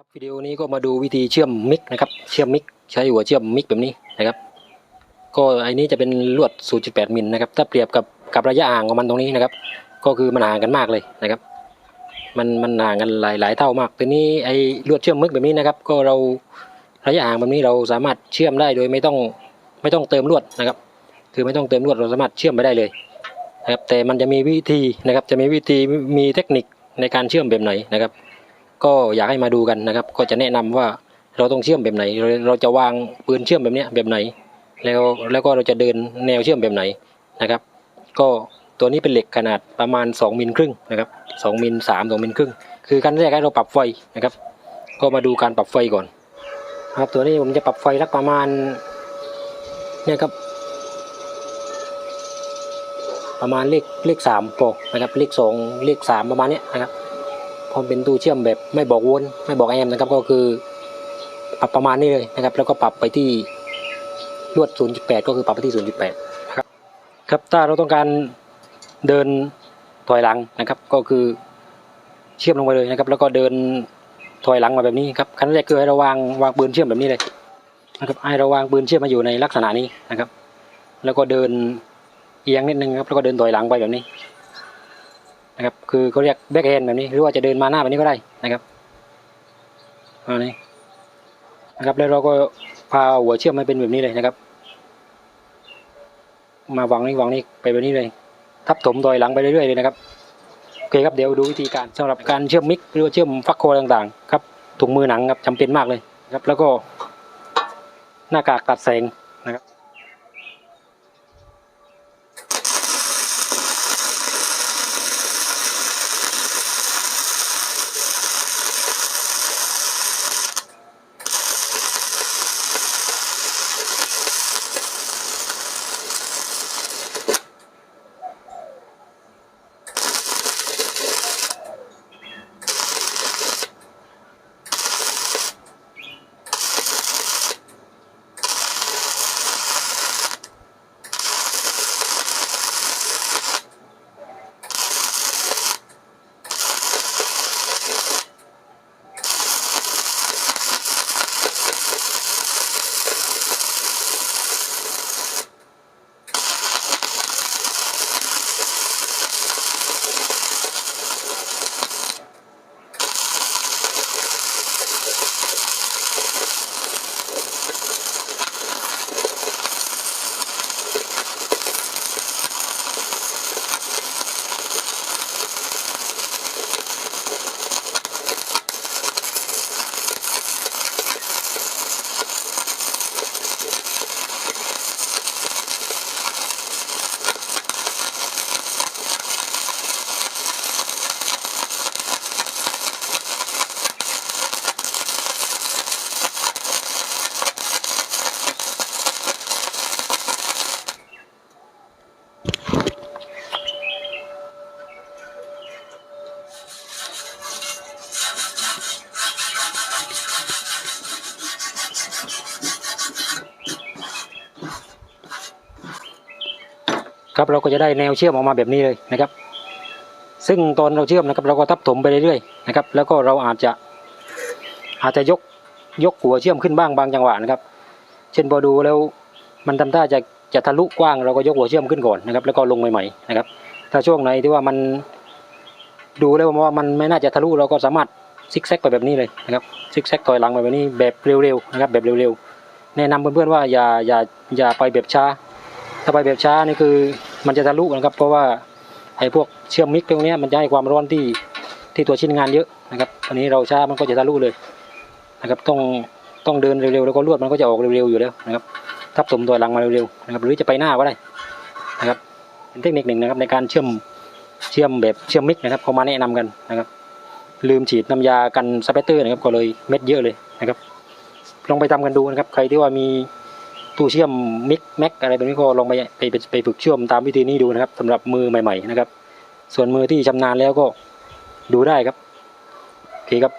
ครับวิดีโอนี้ก็มาดูวิธีเชื่อมมิกนะครับเชื่อมมิกใช้หัวเชื่อมมิกแบบนี้นะครับ ก็ไอ้นี้จะเป็นลวด 0.8 มิลนะครับ ถ้าเปรียบกับกับระยะห่างของมันตรงนี้นะครับ ก็คือมันห่างกันมากเลยนะครับ มันมันห่างกันหลายหลายเท่ามากทีนี้ไอ้ลวดเชื่อมมิกแบบนี้นะครับ ก็เราระยะห่างแบบนี้เราสามารถเชื่อมได้โดยไม่ต้องไม่ต้องเติมลวดนะครับ คือไม่ต้องเติมลวดเราสามารถเชื่อมไปได้เลยนะครับ แต่มันจะมีวิธีนะครับ จะมีวิธีมีเทคนิคในการเชื่อมแบบไหนนะครับ ก็อยากให้มาดูกันนะครับ ก็จะแนะนำว่าเราต้องเชื่อมแบบไหน เราจะวางปืนเชื่อมแบบนี้แบบไหน แล้วแล้วก็เราจะเดินแนวเชื่อมแบบไหนนะครับ ก็ตัวนี้เป็นเหล็กขนาดประมาณ 2มิลครึ่งนะครับ2มิล3 2มิลครึ่งคือขั้นแรกให้เราปรับไฟนะครับ ก็มาดูการปรับไฟก่อนครับตัวนี้ผมจะปรับไฟสักประมาณเนี่ยครับ ประมาณเลขเลขสามพอนะครับเลขสองเลขสามประมาณเนี้ยนะครับ พอเป็นตู้เชื่อมแบบไม่บอกวนไม่บอกแอมนะครับก็คือปรับประมาณนี้เลยนะครับ แล้วก็ปรับไปที่ลวด 0.8 ก็คือปรับไปที่ 0.8 ครับครับถ้าเราต้องการเดินถอยหลังนะครับ ก็คือเชื่อมลงไปเลยนะครับ แล้วก็เดินถอยหลังมาแบบนี้ครับขั้นแรกคือให้เราวางวางปืนเชื่อมแบบนี้เลยนะครับให้เราวางปืนเชื่อมมาอยู่ในลักษณะนี้นะครับ แล้วก็เดินเอียงนิดนึงครับแล้วก็เดินถอยหลังไปแบบนี้ นะครับ คือเขาเรียกแบ็กแฮนแบบนี้ หรือว่าจะเดินมาหน้าแบบนี้ก็ได้นะครับอันนี้นะครับ แล้วเราก็พาหัวเชื่อมให้เป็นแบบนี้เลยนะครับ มาวางนี่วางนี่ไปแบบนี้เลย ทับถมดอยหลังไปเรื่อยๆเลยนะครับ โอเคครับ เดี๋ยวดูวิธีการสำหรับการเชื่อมมิกหรือว่าเชื่อมฟักโคต่างๆ ครับ ถุงมือหนังครับจำเป็นมากเลยครับ แล้วก็หน้ากากตัดแสงนะครับ ครับเราก็จะได้แนวเชื่อมออกมาแบบนี้เลยนะครับ ซึ่งตอนเราเชื่อมนะครับ เราก็ทับถมไปเรื่อยๆนะครับ แล้วก็เราอาจจะอาจจะยกยกหัวเชื่อมขึ้นบ้างบางจังหวะนะครับ เช่นพอดูแล้วมันทำท่าจะจะทะลุกว้างเราก็ยกหัวเชื่อมขึ้นก่อนนะครับ แล้วก็ลงใหม่ๆนะครับ ถ้าช่วงไหนที่ว่ามันดูแล้วว่ามันไม่น่าจะทะลุเราก็สามารถซิกแซกไปแบบนี้เลยนะครับซิกแซกถอยหลังไปแบบนี้แบบเร็วๆนะครับแบบเร็วๆแนะนำเพื่อนๆว่าอย่าอย่าอย่าไปแบบช้า ถ้าไปแบบช้านี่คือ มันจะทะลุนะครับ เพราะว่าไอ้พวกเชื่อมมิกตรงนี้มันจะให้ความร้อนที่ที่ตัวชิ้นงานเยอะนะครับอันนี้เราช้ามันก็จะทะลุเลยนะครับ ต้องต้องเดินเร็วๆแล้วก็ลวดมันก็จะออกเร็วๆอยู่แล้วนะครับ ทับถมตัวหลังมาเร็วๆนะครับ หรือจะไปหน้าก็ได้นะครับ เป็นเทคนิคหนึ่งนะครับในการเชื่อมเชื่อมแบบเชื่อมมิกนะครับเขามาแนะนำกันนะครับ ลืมฉีดน้ำยากันสเปเตอร์นะครับก็เลยเม็ดเยอะเลยนะครับ ลองไปทำกันดูนะครับ ใครที่ว่ามี ตู้เชื่อมมิกแม็กอะไรแบบนี้ก็ลองไปไปไปไปฝึกเชื่อมตามวิธีนี้ดูนะครับสำหรับมือใหม่ ๆ นะครับ ส่วนมือที่ชำนาญแล้วก็ดูได้ครับโอเคครับ